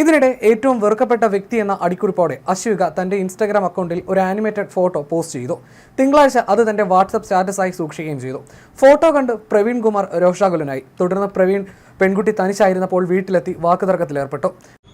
ഇതിനിടെ ഏറ്റവും വെറുക്കപ്പെട്ട വ്യക്തി എന്ന അടിക്കുറിപ്പോടെ അശ്വിക തന്റെ ഇൻസ്റ്റാഗ്രാം അക്കൗണ്ടിൽ ഒരു ആനിമേറ്റഡ് ഫോട്ടോ പോസ്റ്റ് ചെയ്തു. തിങ്കളാഴ്ച അത് തന്റെ വാട്സപ്പ് സ്റ്റാറ്റസായി സൂക്ഷിക്കുകയും ചെയ്തു. ഫോട്ടോ കണ്ട് പ്രവീൺ കുമാർ രോഷാകുലനായി. തുടർന്ന് പ്രവീൺ പെൺകുട്ടി തനിച്ചായിരുന്നപ്പോൾ വീട്ടിലെത്തി വാക്കുതർക്കത്തിലേർപ്പെട്ടു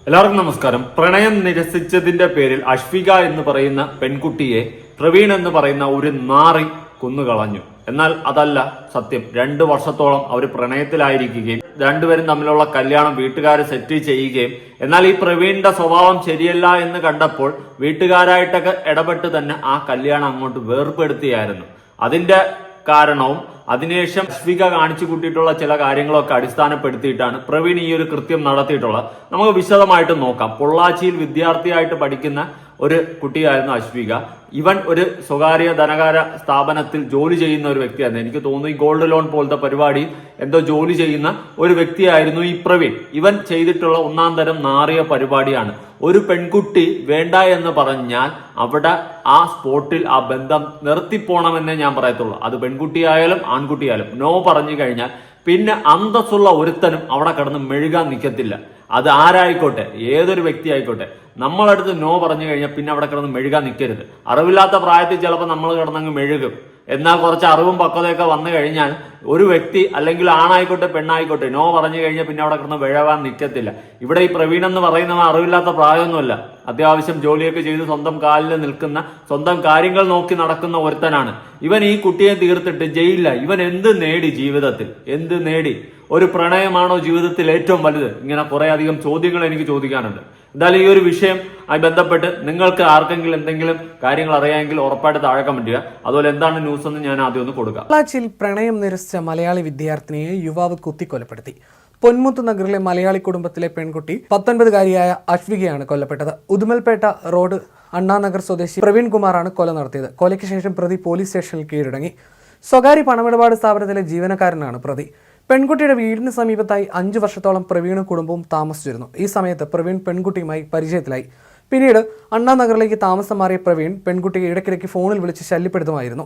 എല്ലാവർക്കും നമസ്കാരം. പ്രണയം നിരസിച്ചതിന്റെ പേരിൽ അശ്വിക എന്ന് പറയുന്ന പെൺകുട്ടിയെ പ്രവീൺ എന്ന് പറയുന്ന ഒരു നാറി കൊന്നുകളഞ്ഞു. എന്നാൽ അതല്ല സത്യം. രണ്ടു വർഷത്തോളം അവർ പ്രണയത്തിലായിരിക്കുകയും രണ്ടുപേരും തമ്മിലുള്ള കല്യാണം വീട്ടുകാർ സെറ്റ് ചെയ്യുകയും എന്നാൽ ഈ പ്രവീണിന്റെ സ്വഭാവം ശരിയല്ല എന്ന് കണ്ടപ്പോൾ വീട്ടുകാരായിട്ടൊക്കെ ഇടപെട്ട് തന്നെ ആ കല്യാണം അങ്ങോട്ട് വേർപ്പെടുത്തിയായിരുന്നു. അതിന്റെ കാരണവും അതിനുശേഷം അശ്വിക കാണിച്ചു കൂട്ടിയിട്ടുള്ള ചില കാര്യങ്ങളൊക്കെ അടിസ്ഥാനപ്പെടുത്തിയിട്ടാണ് പ്രവീൺ ഈ ഒരു കൃത്യം നടത്തിയിട്ടുള്ളത്. നമുക്ക് വിശദമായിട്ട് നോക്കാം. പൊള്ളാച്ചിയിൽ വിദ്യാർത്ഥിയായിട്ട് പഠിക്കുന്ന ഒരു കുട്ടിയായിരുന്നു അശ്വിക. ഇവൻ ഒരു സ്വകാര്യ ധനകാര സ്ഥാപനത്തിൽ ജോലി ചെയ്യുന്ന ഒരു വ്യക്തിയായിരുന്നു. എനിക്ക് തോന്നുന്നു ഈ ഗോൾഡ് ലോൺ പോലത്തെ പരിപാടി എന്തോ ജോലി ചെയ്യുന്ന ഒരു വ്യക്തിയായിരുന്നു ഈ പ്രവീൺ. ഇവൻ ചെയ്തിട്ടുള്ള ഒന്നാം തരം നാറിയ പരിപാടിയാണ്. ഒരു പെൺകുട്ടി വേണ്ട എന്ന് പറഞ്ഞാൽ അവിടെ ആ സ്പോട്ടിൽ ആ ബന്ധം നിർത്തിപ്പോണമെന്നേ ഞാൻ പറയത്തുള്ളൂ. അത് പെൺകുട്ടിയായാലും ആൺകുട്ടിയായാലും. നോ പറഞ്ഞു കഴിഞ്ഞാൽ പിന്നെ അന്തസ്സുള്ള ഒരുത്തനും അവിടെ കിടന്ന് മെഴുകാൻ നിൽക്കത്തില്ല അത് ആരായിക്കോട്ടെ? ഏതൊരു വ്യക്തി ആയിക്കോട്ടെ നമ്മളടുത്ത് നോ പറഞ്ഞു കഴിഞ്ഞാൽ പിന്നെ അവിടെ കിടന്ന് മെഴുകാൻ നിൽക്കരുത് അറിവില്ലാത്ത പ്രായത്തിൽ ചിലപ്പോൾ നമ്മൾ കിടന്നങ്ങ് മെഴുകും. എന്നാൽ കുറച്ച് അറിവും പക്വതയൊക്കെ വന്നു കഴിഞ്ഞാൽ ഒരു വ്യക്തി അല്ലെങ്കിൽ ആണായിക്കോട്ടെ പെണ്ണായിക്കോട്ടെ നോ പറഞ്ഞു കഴിഞ്ഞാൽ പിന്നെ അവിടെ കിടന്ന് വിഴവാൻ നിൽക്കത്തില്ല ഇവിടെ ഈ പ്രവീൺ എന്ന് പറയുന്നവൻ അറിവില്ലാത്ത പ്രായമൊന്നുമല്ല. അത്യാവശ്യം ജോലിയൊക്കെ ചെയ്ത് സ്വന്തം കാലിൽ നിൽക്കുന്ന സ്വന്തം കാര്യങ്ങൾ നോക്കി നടക്കുന്ന ഒരുത്തനാണ്. ഇവൻ ഈ കുട്ടിയെ തീർത്തിട്ട് ജയിലില്ല ഇവൻ എന്ത് നേടി ജീവിതത്തിൽ? എന്ത് നേടി? ഒരു പ്രണയമാണോ ജീവിതത്തിൽ ഏറ്റവും വലുത്? ഇങ്ങനെ കുറെ അധികം ചോദ്യങ്ങൾ എനിക്ക് ചോദിക്കാനുണ്ട്. എന്തായാലും ഈ ഒരു വിഷയം ആയി ബന്ധപ്പെട്ട് നിങ്ങൾക്ക് ആർക്കെങ്കിലും എന്തെങ്കിലും കാര്യങ്ങൾ അറിയാമെങ്കിൽ ഉറപ്പായിട്ട് താഴെ കമന്റ് ചെയ്യുക. അതുപോലെ എന്താണ് ന്യൂസ് എന്ന് ഞാൻ ആദ്യം ഒന്ന് കൊടുക്കാം. പ്രണയം പ്രണയം നിരസിച്ച മലയാളി വിദ്യാർത്ഥിനിയെ യുവാവ് കുത്തിക്കൊലപ്പെടുത്തി. പൊന്മുത്ത് നഗറിലെ മലയാളി കുടുംബത്തിലെ പെൺകുട്ടി പത്തൊൻപതുകാരിയായ അശ്വികയാണ് കൊല്ലപ്പെട്ടത്. ഉദുമൽപേട്ട റോഡ് അണ്ണാനഗർ സ്വദേശി പ്രവീൺ കുമാറാണ് കൊല നടത്തിയത്. കൊലയ്ക്ക് ശേഷം പ്രതി പോലീസ് സ്റ്റേഷനിൽ കീഴടങ്ങി. സ്വകാര്യ പണമിടപാട് സ്ഥാപനത്തിലെ ജീവനക്കാരനാണ് പ്രതി. പെൺകുട്ടിയുടെ വീടിന് സമീപത്തായി അഞ്ചു വർഷത്തോളം പ്രവീണും കുടുംബവും താമസിച്ചിരുന്നു. ഈ സമയത്ത് പ്രവീൺ പെൺകുട്ടിയുമായി പരിചയത്തിലായി. പിന്നീട് അണ്ണാനഗറിലേക്ക് താമസം മാറിയ പ്രവീൺ പെൺകുട്ടിയെ ഇടയ്ക്കിടയ്ക്ക് ഫോണിൽ വിളിച്ച് ശല്യപ്പെടുത്തുമായിരുന്നു.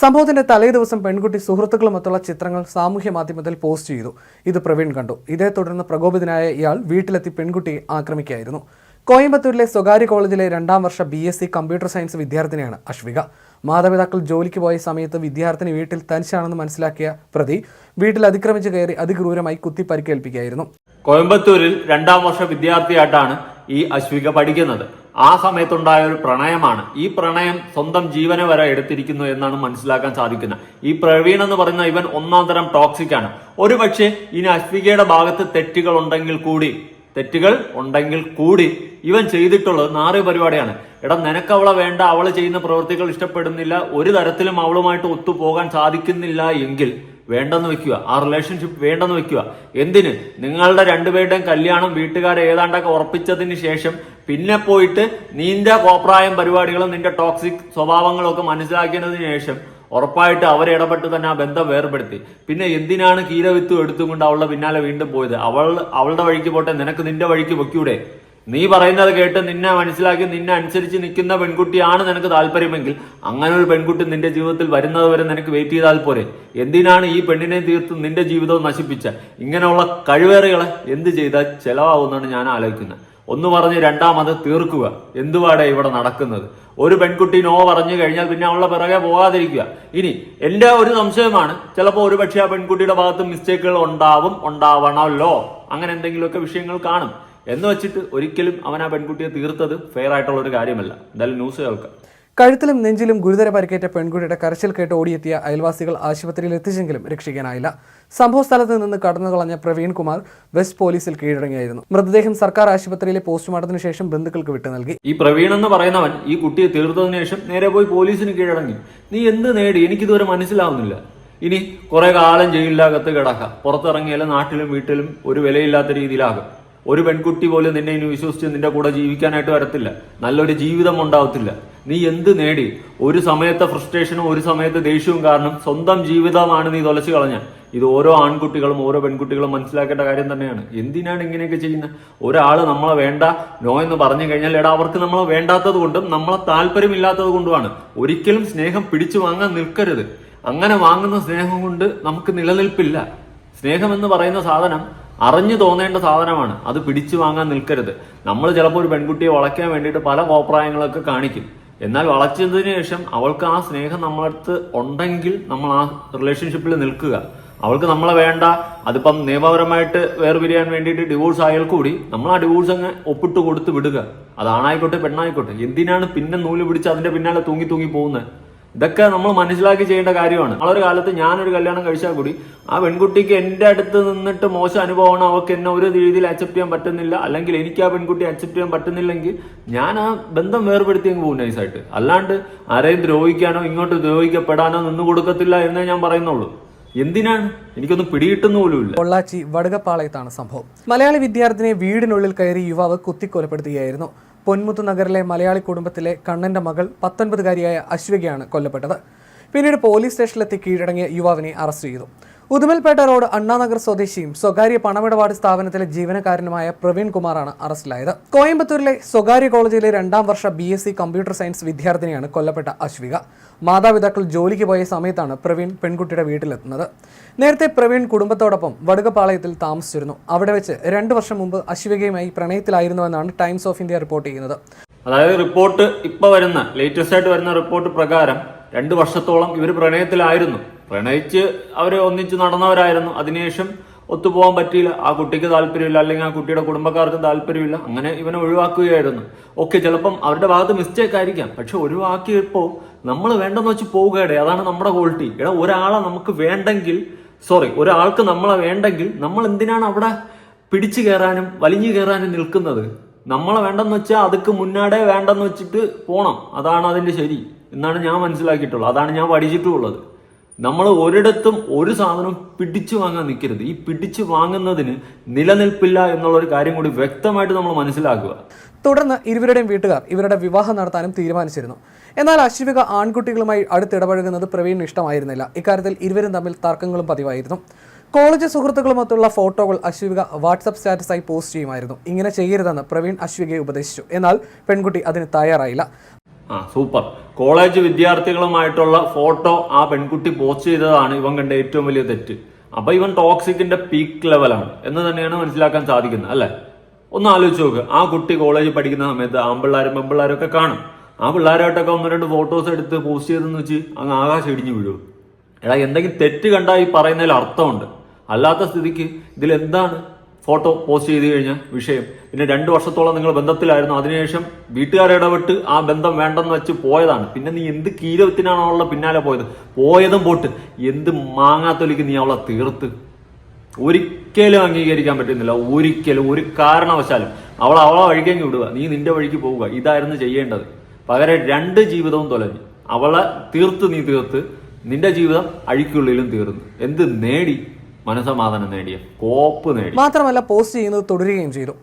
സംഭവത്തിന്റെ തലേദിവസം പെൺകുട്ടി സുഹൃത്തുക്കളുമൊത്തുള്ള ചിത്രങ്ങൾ സാമൂഹ്യ മാധ്യമത്തിൽ പോസ്റ്റ് ചെയ്തു. ഇത് പ്രവീൺ കണ്ടു. ഇതേ തുടർന്ന് പ്രകോപിതനായ ഇയാൾ വീട്ടിലെത്തി പെൺകുട്ടിയെ ആക്രമിക്കുകയായിരുന്നു. കോയമ്പത്തൂരിലെ സ്വകാര്യ കോളേജിലെ രണ്ടാം വർഷ B S C computer science വിദ്യാർത്ഥിനിയാണ് അശ്വിക. മാതാപിതാക്കൾ ജോലിക്ക് പോയ സമയത്ത് വിദ്യാർത്ഥിനി വീട്ടിൽ തനിച്ചാണെന്ന് മനസ്സിലാക്കിയ പ്രതി വീട്ടിൽ അതിക്രമിച്ച് കയറി അതിക്രൂരമായി കുത്തി പരിക്കേൽപ്പിക്കുകയായിരുന്നു. കോയമ്പത്തൂരിൽ രണ്ടാം വർഷ വിദ്യാർത്ഥിയായിട്ടാണ് ഈ അശ്വിക പഠിക്കുന്നത്. ആ സമയത്തുണ്ടായ ഒരു പ്രണയമാണ്. ഈ പ്രണയം സ്വന്തം ജീവനെ വരെ എടുത്തിരിക്കുന്നു എന്നാണ് മനസ്സിലാക്കാൻ സാധിക്കുന്നത്. ഈ പ്രവീൺ എന്ന് പറയുന്ന ഇവൻ ഒന്നാം തരം ടോക്സിക് ആണ്. ഒരുപക്ഷെ ഇനി അശ്വികയുടെ ഭാഗത്ത് തെറ്റുകൾ ഉണ്ടെങ്കിൽ കൂടി തെറ്റുകൾ ഉണ്ടെങ്കിൽ കൂടി ഇവൻ ചെയ്തിട്ടുള്ളത് നാറിയ പരിപാടിയാണ്. എടാ നിനക്ക് അവളെ വേണ്ട അവൾ ചെയ്യുന്ന പ്രവൃത്തികൾ ഇഷ്ടപ്പെടുന്നില്ല ഒരു തരത്തിലും അവളുമായിട്ട് ഒത്തുപോകാൻ സാധിക്കുന്നില്ല എങ്കിൽ വേണ്ടെന്ന് വെക്കുക. ആ റിലേഷൻഷിപ്പ് വേണ്ടെന്ന് വെക്കുക. എന്തിന്? നിങ്ങളുടെ രണ്ടുപേരുടെയും കല്യാണം വീട്ടുകാരെ ഏതാണ്ടൊക്കെ ഉറപ്പിച്ചതിന് ശേഷം പിന്നെ പോയിട്ട് നിന്റെ കോപ്രായം പരിപാടികളും നിന്റെ ടോക്സിക് സ്വഭാവങ്ങളും ഒക്കെ മനസ്സിലാക്കിയതിനു ശേഷം ഉറപ്പായിട്ട് അവരെ ഇടപെട്ട് തന്നെ ആ ബന്ധം വേർപെടുത്തി. പിന്നെ എന്തിനാണ് കീരവിത്തും എടുത്തുകൊണ്ട് അവളുടെ പിന്നാലെ വീണ്ടും പോയത്? അവൾ അവളുടെ വഴിക്ക് പോട്ടെ നിനക്ക് നിന്റെ വഴിക്ക് വെക്കൂടെ നീ പറയുന്നത് കേട്ട് നിന്നെ മനസ്സിലാക്കി നിന്നെ അനുസരിച്ച് നിൽക്കുന്ന പെൺകുട്ടിയാണ് നിനക്ക് താല്പര്യമെങ്കിൽ അങ്ങനെ ഒരു പെൺകുട്ടി നിന്റെ ജീവിതത്തിൽ വരുന്നത് വരെ നിനക്ക് വെയിറ്റ് ചെയ്താൽ പോരെ. എന്തിനാണ് ഈ പെണ്ണിനെ തീർത്ത് നിന്റെ ജീവിതവും നശിപ്പിച്ച? ഇങ്ങനെയുള്ള കഴിവേറുകളെ എന്ത് ചെയ്താൽ ചെലവാകുമെന്നാണ് ഞാൻ ആലോചിക്കുന്നത്. ഒന്ന് പറഞ്ഞ് രണ്ടാമത് തീർക്കുക. എന്തുവാടെ ഇവിടെ നടക്കുന്നത്? ഒരു പെൺകുട്ടി നോ പറഞ്ഞു കഴിഞ്ഞാൽ പിന്നെ അവളുടെ പിറകെ പോകാതിരിക്കുക. ഇനി എന്റെ ഒരു സംശയമാണ് ചിലപ്പോൾ ഒരു പക്ഷേ ആ പെൺകുട്ടിയുടെ ഭാഗത്ത് മിസ്റ്റേക്കുകൾ ഉണ്ടാവും ഉണ്ടാവണമല്ലോ. അങ്ങനെ എന്തെങ്കിലുമൊക്കെ വിഷയങ്ങൾ കാണും. എന്ന് വെച്ചിട്ട് ഒരിക്കലും അവൻ ആ പെൺകുട്ടിയെ തീർത്തത് ഫെയർ ആയിട്ടുള്ള ഒരു കാര്യമല്ല. എന്തായാലും ന്യൂസ് കേൾക്കാം. കഴുത്തിലും നെഞ്ചിലും ഗുരുതര പരിക്കേറ്റ പെൺകുട്ടിയുടെ കരച്ചിൽ കേട്ട് ഓടിയെത്തിയ അയൽവാസികൾ ആശുപത്രിയിൽ എത്തിച്ചെങ്കിലും രക്ഷിക്കാനായില്ല. സംഭവ സ്ഥലത്ത് നിന്ന് കടന്നു കളഞ്ഞ പ്രവീൺ കുമാർ വെസ്റ്റ് പോലീസിൽ കീഴടങ്ങിയായിരുന്നു. മൃതദേഹം സർക്കാർ ആശുപത്രിയിലെ പോസ്റ്റ്മോർട്ടത്തിന് ശേഷം ബന്ധുക്കൾക്ക് വിട്ടു നൽകി. ഈ പ്രവീൺ എന്ന് പറയുന്നവൻ ഈ കുട്ടിയെ തീർത്തതിന് ശേഷം നേരെ പോയി പോലീസിന് കീഴടങ്ങി. നീ എന്ത് നേടി? എനിക്കിതുവരെ മനസ്സിലാവുന്നില്ല. ഇനി കുറെ കാലം ജയിലിനകത്ത് കിടക്കാം. പുറത്തിറങ്ങിയാലും നാട്ടിലും വീട്ടിലും ഒരു വിലയില്ലാത്ത രീതിയിലാകും. ഒരു പെൺകുട്ടി പോലും നിന്നെ ഇനി വിശ്വസിച്ച് നിന്റെ കൂടെ ജീവിക്കാനായിട്ട് വരത്തില്ല. നല്ലൊരു ജീവിതം ഉണ്ടാവത്തില്ല. നീ എന്ത് നേടി? ഒരു സമയത്തെ ഫ്രസ്ട്രേഷനും ഒരു സമയത്തെ ദേഷ്യവും കാരണം സ്വന്തം ജീവിതമാണ് നീ തൊലച്ചു കളഞ്ഞ. ഇത് ഓരോ ആൺകുട്ടികളും ഓരോ പെൺകുട്ടികളും മനസ്സിലാക്കേണ്ട കാര്യം തന്നെയാണ്. എന്തിനാണ് ഇങ്ങനെയൊക്കെ ചെയ്യുന്നത് ഒരാൾ നമ്മളെ വേണ്ട നോ എന്ന് പറഞ്ഞു കഴിഞ്ഞാൽ എടാ അവർക്ക് നമ്മളെ വേണ്ടാത്തത് കൊണ്ടും നമ്മളെ താല്പര്യമില്ലാത്തത് കൊണ്ടുമാണ്. ഒരിക്കലും സ്നേഹം പിടിച്ചു വാങ്ങാൻ നിൽക്കരുത്. അങ്ങനെ വാങ്ങുന്ന സ്നേഹം കൊണ്ട് നമുക്ക് നിലനിൽപ്പില്ല. സ്നേഹം എന്ന് പറയുന്ന സാധനം അറിഞ്ഞു തോന്നേണ്ട സാധനമാണ്. അത് പിടിച്ചു വാങ്ങാൻ നിൽക്കരുത്. നമ്മൾ ചിലപ്പോൾ ഒരു പെൺകുട്ടിയെ വളയ്ക്കാൻ വേണ്ടിയിട്ട് പല കോപ്രായങ്ങളൊക്കെ കാണിക്കും. എന്നാൽ വളച്ചതിന് ശേഷം അവൾക്ക് ആ സ്നേഹം നമ്മളടുത്ത് ഉണ്ടെങ്കിൽ നമ്മൾ ആ റിലേഷൻഷിപ്പിൽ നിൽക്കുക. അവൾക്ക് നമ്മളെ വേണ്ട. അതിപ്പം നിയമപരമായിട്ട് വേർപിരിയാൻ വേണ്ടിയിട്ട് ഡിവോഴ്സ് ആയാൽ കൂടി നമ്മൾ ആ ഡിവോഴ്സ് അങ്ങ് ഒപ്പിട്ട് കൊടുത്ത് വിടുക. അത് ആണായിക്കോട്ടെ പെണ്ണായിക്കോട്ടെ. എന്തിനാണ് പിന്നെ നൂൽ പിടിച്ച് അതിന്റെ പിന്നാലെ തൂങ്ങി തൂങ്ങി പോകുന്നത്? ഇതൊക്കെ നമ്മൾ മനസ്സിലാക്കി ചെയ്യേണ്ട കാര്യമാണ്. ഒരു കാലത്ത് ഞാനൊരു കല്യാണം കഴിച്ചാൽ കൂടി ആ പെൺകുട്ടിക്ക് എന്റെ അടുത്ത് നിന്നിട്ട് മോശം അനുഭവമാണ് അവൾക്ക് എന്നെ ഒരു രീതിയിൽ അക്സെപ്റ്റ് ചെയ്യാൻ പറ്റുന്നില്ല. അല്ലെങ്കിൽ എനിക്ക് ആ പെൺകുട്ടി അക്സെപ്റ്റ് ചെയ്യാൻ പറ്റുന്നില്ലെങ്കിൽ ഞാൻ ആ ബന്ധം വേർപെടുത്തി അങ്ങ് പോകും നൈസായിട്ട്. അല്ലാണ്ട് ആരെയും ദ്രോഹിക്കാനോ ഇങ്ങോട്ട് ദ്രോഹിക്കപ്പെടാനോ നിന്ന് കൊടുക്കത്തില്ല എന്നേ ഞാൻ പറയുന്നുള്ളൂ. എന്തിനാണ്? എനിക്കൊന്നും പിടികിട്ടുന്ന പോലുമില്ല പൊള്ളാച്ചി വടുകപ്പാളയത്താണ് സംഭവം. മലയാളി വിദ്യാർത്ഥിനിയെ വീടിനുള്ളിൽ കയറി യുവാവ് കുത്തിക്കൊലപ്പെടുത്തുകയായിരുന്നു. പൊന്മുത്ത് നഗറിലെ മലയാളി കുടുംബത്തിലെ കണ്ണന്റെ മകൾ പത്തൊൻപതുകാരിയായ അശ്വികയാണ് കൊല്ലപ്പെട്ടത്. പിന്നീട് പോലീസ് സ്റ്റേഷനിലെത്തി കീഴടങ്ങിയ യുവാവിനെ അറസ്റ്റ് ചെയ്തു. ഉദുമൽപേട്ട റോഡ് അണ്ണാനഗർ സ്വദേശിയും സ്വകാര്യ പണമിടപാട് സ്ഥാപനത്തിലെ ജീവനക്കാരനുമായ പ്രവീൺ കുമാറാണ് അറസ്റ്റിലായത്. കോയമ്പത്തൂരിലെ സ്വകാര്യ കോളേജിലെ രണ്ടാം വർഷ B S C computer science വിദ്യാർത്ഥിനിയാണ് കൊല്ലപ്പെട്ട അശ്വിക. മാതാപിതാക്കൾ ജോലിക്ക് പോയ സമയത്താണ് പ്രവീൺ പെൺകുട്ടിയുടെ വീട്ടിലെത്തുന്നത്. നേരത്തെ പ്രവീൺ കുടുംബത്തോടൊപ്പം വടുകപ്പാളയത്തിൽ താമസിച്ചിരുന്നു. അവിടെ വെച്ച് രണ്ട് വർഷം മുമ്പ് അശ്വികയുമായി പ്രണയത്തിലായിരുന്നുവെന്നാണ് ടൈംസ് ഓഫ് ഇന്ത്യ റിപ്പോർട്ട് ചെയ്യുന്നത്. അതായത് റിപ്പോർട്ട് ഇപ്പോൾ വരുന്ന ലേറ്റസ്റ്റ് ആയിട്ട് വരുന്ന റിപ്പോർട്ട് പ്രകാരം രണ്ട് വർഷത്തോളം ഇവർ പ്രണയത്തിലായിരുന്നു. പ്രണയിച്ച് അവർ ഒന്നിച്ച് നടന്നവരായിരുന്നു. അതിനുശേഷം ഒത്തുപോകാൻ പറ്റിയില്ല. ആ കുട്ടിക്ക് താല്പര്യമില്ല. അല്ലെങ്കിൽ ആ കുട്ടിയുടെ കുടുംബക്കാർക്ക് താല്പര്യമില്ല. അങ്ങനെ ഇവനെ ഒഴിവാക്കുകയായിരുന്നു. ഓക്കെ ചിലപ്പം അവരുടെ ഭാഗത്ത് മിസ്റ്റേക്ക് ആയിരിക്കാം. പക്ഷെ ഒഴിവാക്കിയപ്പോൾ നമ്മൾ വേണ്ടെന്ന് വെച്ച് പോവുകയുടെ അതാണ് നമ്മുടെ ക്വാളിറ്റി എടാ ഒരാളെ നമുക്ക് വേണ്ടെങ്കിൽ സോറി ഒരാൾക്ക് നമ്മളെ വേണ്ടെങ്കിൽ നമ്മൾ എന്തിനാണ് അവിടെ പിടിച്ചു കയറാനും വലിഞ്ഞു കയറാനും നിൽക്കുന്നത്? നമ്മളെ വേണ്ടെന്ന് വെച്ചാൽ അതുക്ക് മുന്നാടേ വേണ്ടെന്ന് വെച്ചിട്ട് പോണം. അതാണ് അതിന്റെ ശരി. എന്നാണ് ഞാൻ മനസ്സിലാക്കിയിട്ടുള്ളത്. അതാണ് ഞാൻ പഠിച്ചിട്ടുള്ളത്. നമ്മൾ ഒരിടത്തും ഒരു സാധനവും പിടിച്ചു വാങ്ങാൻ നിൽക്കരുത്. ഈ പിടിച്ചു വാങ്ങുന്നതിന് നിലനിൽപ്പില്ല എന്നുള്ള ഒരു കാര്യം കൂടി വ്യക്തമായിട്ട് നമ്മൾ മനസ്സിലാക്കുക. തുടർന്ന് ഇരുവരുടെയും വീട്ടുകാർ ഇവരുടെ വിവാഹം നടത്താനും തീരുമാനിച്ചിരുന്നു. എന്നാൽ അശ്വിക ആൺകുട്ടികളുമായി അടുത്തിടപഴകുന്നത് പ്രവീണിന് ഇഷ്ടമായിരുന്നില്ല. ഇക്കാര്യത്തിൽ ഇരുവരും തമ്മിൽ തർക്കങ്ങളും പതിവായിരുന്നു. കോളേജ് സുഹൃത്തുക്കളുമൊത്തുള്ള ഫോട്ടോകൾ അശ്വിക വാട്സപ്പ് സ്റ്റാറ്റസായി പോസ്റ്റ് ചെയ്യുമായിരുന്നു. ഇങ്ങനെ ചെയ്യരുതെന്ന് പ്രവീൺ അശ്വികയെ ഉപദേശിച്ചു. എന്നാൽ പെൺകുട്ടി അതിന് തയ്യാറായില്ല. ആ സൂപ്പർ. കോളേജ് വിദ്യാർത്ഥികളുമായിട്ടുള്ള ഫോട്ടോ ആ പെൺകുട്ടി പോസ്റ്റ് ചെയ്തതാണ് ഇവൻ കണ്ട ഏറ്റവും വലിയ തെറ്റ്. അപ്പൊ ഇവൻ ടോക്സിക്കിന്റെ പീക്ക് ലെവലാണ്. എന്ന് തന്നെയാണ് മനസ്സിലാക്കാൻ സാധിക്കുന്നത് അല്ലെ? ഒന്ന് ആലോചിച്ച് നോക്ക്. ആ കുട്ടി കോളേജിൽ പഠിക്കുന്ന സമയത്ത് ആൺപിള്ളാരും പെൺപിള്ളാരും ഒക്കെ കാണും. ആ പിള്ളേരായിട്ടൊക്കെ ഒന്ന് രണ്ട് ഫോട്ടോസ് എടുത്ത് പോസ്റ്റ് ചെയ്തെന്ന് വെച്ച് അങ്ങ് ആകാശം ഇടിഞ്ഞു വീഴും. എടാ എന്തെങ്കിലും തെറ്റ് കണ്ടാൽ ഈ പറയുന്നതിൽ അർത്ഥമുണ്ട്. അല്ലാത്ത സ്ഥിതിക്ക് ഇതിൽ എന്താണ് ഫോട്ടോ പോസ്റ്റ് ചെയ്ത് കഴിഞ്ഞ വിഷയം. പിന്നെ രണ്ടു വർഷത്തോളം നിങ്ങൾ ബന്ധത്തിലായിരുന്നു. അതിനുശേഷം വീട്ടുകാർ ഇടപെട്ട് ആ ബന്ധം വേണ്ടെന്ന് വെച്ച് പോയതാണ്. പിന്നെ നീ എന്ത് കീരവത്തിനാണോ അവളുടെ പിന്നാലെ പോയത്? പോയതും പോട്ട്. എന്ത് മാങ്ങാത്തൊലിക്ക് നീ അവളെ തീർത്ത്? ഒരിക്കലും അംഗീകരിക്കാൻ പറ്റുന്നില്ല. ഒരിക്കലും ഒരു കാരണവശാലും അവൾ അവളെ വഴിക്കേക്ക് വിടുക. നീ നിന്റെ വഴിക്ക് പോവുക. ഇതായിരുന്നു ചെയ്യേണ്ടത്. പകരം രണ്ട് ജീവിതവും തൊലഞ്ഞു. അവളെ തീർത്ത് നീ തീർത്ത്. നിന്റെ ജീവിതം അഴിക്കുള്ളിലും തീർന്നു. എന്ത് നേടി? മനസമാധാനം നേടിയ കോപ്പ് നേടി. മാത്രമല്ല പോസ്റ്റ് ചെയ്യുന്നത് തുടരുകയും ചെയ്തു.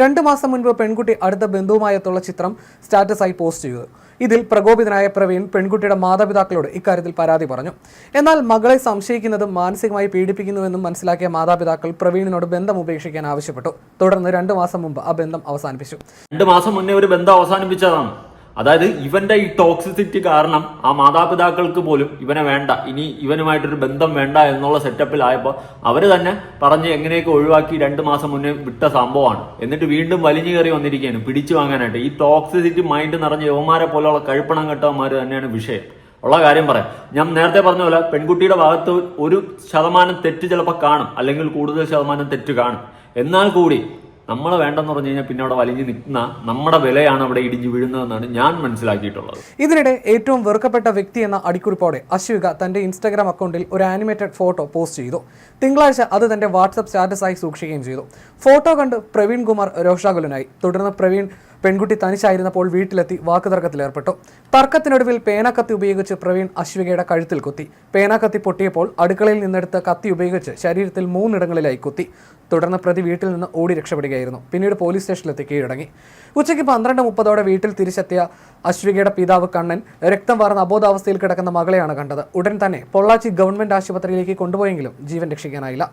രണ്ട് മാസം മുൻപ് പെൺകുട്ടി അടുത്ത ബന്ധുവുമായെത്തുള്ള ചിത്രം സ്റ്റാറ്റസായി പോസ്റ്റ് ചെയ്തു. ഇതിൽ പ്രകോപിതനായ പ്രവീൺ പെൺകുട്ടിയുടെ മാതാപിതാക്കളോട് ഇക്കാര്യത്തിൽ പരാതി പറഞ്ഞു. എന്നാൽ മകളെ സംശയിക്കുന്നതും മാനസികമായി പീഡിപ്പിക്കുന്നുവെന്നും മനസ്സിലാക്കിയ മാതാപിതാക്കൾ പ്രവീണിനോട് ബന്ധം ഉപേക്ഷിക്കാൻ ആവശ്യപ്പെട്ടു. തുടർന്ന് രണ്ട് മാസം മുമ്പ് ആ ബന്ധം അവസാനിപ്പിച്ചു. രണ്ട് മാസം മുന്നേ ഒരു ബന്ധം അവസാനിപ്പിച്ചതാണ്. അതായത് ഇവന്റെ ഈ ടോക്സിസിറ്റി കാരണം ആ മാതാപിതാക്കൾക്ക് പോലും ഇവനെ വേണ്ട. ഇനി ഇവനുമായിട്ടൊരു ബന്ധം വേണ്ട എന്നുള്ള സെറ്റപ്പിലായപ്പോൾ അവർ തന്നെ പറഞ്ഞ് എങ്ങനെയൊക്കെ ഒഴിവാക്കി രണ്ട് മാസം മുന്നേ വിട്ട സംഭവമാണ്. എന്നിട്ട് വീണ്ടും വലിഞ്ഞു കയറി വന്നിരിക്കുകയാണ് പിടിച്ചു വാങ്ങാനായിട്ട്. ഈ ടോക്സിസിറ്റി മൈൻഡ് നിറഞ്ഞ യുവമാരെ പോലെയുള്ള കഴിപ്പണം കെട്ടവന്മാർ തന്നെയാണ് വിഷയം. ഉള്ള കാര്യം പറയാം. ഞാൻ നേരത്തെ പറഞ്ഞ പോലെ പെൺകുട്ടിയുടെ ഭാഗത്ത് ഒരു ശതമാനം തെറ്റ് ചിലപ്പോൾ കാണും. അല്ലെങ്കിൽ കൂടുതൽ ശതമാനം തെറ്റ് കാണും. എന്നാൽ കൂടി നമ്മളെ വേണ്ടെന്ന് പറഞ്ഞു കഴിഞ്ഞാൽ പിന്നെ അവിടെ വലിഞ്ഞു നിൽക്കുന്ന നമ്മുടെ വിലയാണ് അവിടെ ഇടിഞ്ഞു വീഴുന്നതെന്നാണ് ഞാൻ മനസ്സിലാക്കിയിട്ടുള്ളത്. ഇതിനിടെ ഏറ്റവും വെറുക്കപ്പെട്ട വ്യക്തി എന്ന അടിക്കുറിപ്പോടെ അശ്വിക തന്റെ ഇൻസ്റ്റാഗ്രാം അക്കൗണ്ടിൽ ഒരു ആനിമേറ്റഡ് ഫോട്ടോ പോസ്റ്റ് ചെയ്തു. തിങ്കളാഴ്ച അത് തന്റെ വാട്സപ്പ് സ്റ്റാറ്റസായി സൂക്ഷിക്കുകയും ചെയ്തു. ഫോട്ടോ കണ്ട് പ്രവീൺ കുമാർ രോഷാകുലനായി. തുടർന്ന് പ്രവീൺ പെൺകുട്ടി തനിച്ചായിരുന്നപ്പോൾ വീട്ടിലെത്തി വാക്കുതർക്കത്തിലേർപ്പെട്ടു തർക്കത്തിനൊടുവിൽ പേനാക്കത്തി ഉപയോഗിച്ച് പ്രവീൺ അശ്വികയുടെ കഴുത്തിൽ കുത്തി. പേനാക്കത്തി പൊട്ടിയപ്പോൾ അടുക്കളയിൽ നിന്നെടുത്ത കത്തി ഉപയോഗിച്ച് ശരീരത്തിൽ മൂന്നിടങ്ങളിലായി കുത്തി. തുടർന്ന് പ്രതി വീട്ടിൽ നിന്ന് ഓടി രക്ഷപ്പെടുകയായിരുന്നു. പിന്നീട് പോലീസ് സ്റ്റേഷനിലെത്തി കീഴടങ്ങി. ഉച്ചയ്ക്ക് പന്ത്രണ്ട് മുപ്പതോടെ വീട്ടിൽ തിരിച്ചെത്തിയ അശ്വികയുടെ പിതാവ് കണ്ണൻ രക്തം വാർന്ന അബോധാവസ്ഥയിൽ കിടക്കുന്ന മകളെയാണ് കണ്ടത്. ഉടൻ തന്നെ പൊള്ളാച്ചി ഗവൺമെന്റ് ആശുപത്രിയിലേക്ക് കൊണ്ടുപോയെങ്കിലും ജീവൻ രക്ഷിക്കാനായില്ല.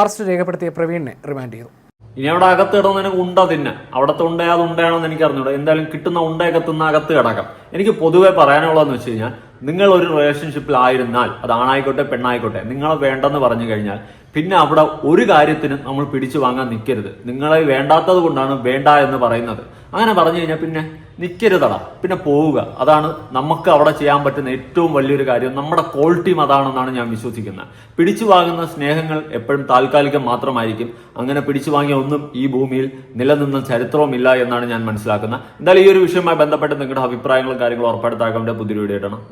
അറസ്റ്റ് രേഖപ്പെടുത്തിയ പ്രവീണിനെ റിമാൻഡ് ചെയ്തു. ഇനി അവിടെ അകത്ത് കിടന്നതിന് ഉണ്ട തിന്നെ. അവിടത്തെ ഉണ്ട അത് ഉണ്ടയാണെന്ന് എനിക്ക് അറിഞ്ഞൂടാ എന്തായാലും കിട്ടുന്ന ഉണ്ടയൊക്കെ തിന്ന അകത്ത് കിടക്കാം. എനിക്ക് പൊതുവെ പറയാനുള്ളതെന്ന് വെച്ച് കഴിഞ്ഞാൽ നിങ്ങൾ ഒരു റിലേഷൻഷിപ്പിൽ ആയിരുന്നാൽ അത് ആണായിക്കോട്ടെ പെണ്ണായിക്കോട്ടെ നിങ്ങളെ വേണ്ടെന്ന് പറഞ്ഞു കഴിഞ്ഞാൽ പിന്നെ അവിടെ ഒരു കാര്യത്തിനും നമ്മൾ പിടിച്ചു വാങ്ങാൻ നിൽക്കരുത് നിങ്ങളെ വേണ്ടാത്തത് കൊണ്ടാണ് വേണ്ട എന്ന് പറയുന്നത്. അങ്ങനെ പറഞ്ഞു കഴിഞ്ഞാൽ പിന്നെ നിൽക്കരുതട പിന്നെ പോവുക. അതാണ് നമുക്ക് അവിടെ ചെയ്യാൻ പറ്റുന്ന ഏറ്റവും വലിയൊരു കാര്യം. നമ്മുടെ ക്വാളിറ്റിയും അതാണെന്നാണ് ഞാൻ വിശ്വസിക്കുന്നത്. പിടിച്ചു വാങ്ങുന്ന സ്നേഹങ്ങൾ എപ്പോഴും താൽക്കാലികം മാത്രമായിരിക്കും. അങ്ങനെ പിടിച്ചു വാങ്ങിയ ഒന്നും ഈ ഭൂമിയിൽ നിലനിന്ന ചരിത്രവുമില്ല എന്നാണ് ഞാൻ മനസ്സിലാക്കുന്നത്. എന്തായാലും ഈ ഒരു വിഷയവുമായി ബന്ധപ്പെട്ട് നിങ്ങളുടെ അഭിപ്രായങ്ങളും കാര്യങ്ങളും ഉറപ്പെടുത്താൻ പുതിയൊരു വീഡിയോ ഇടണം.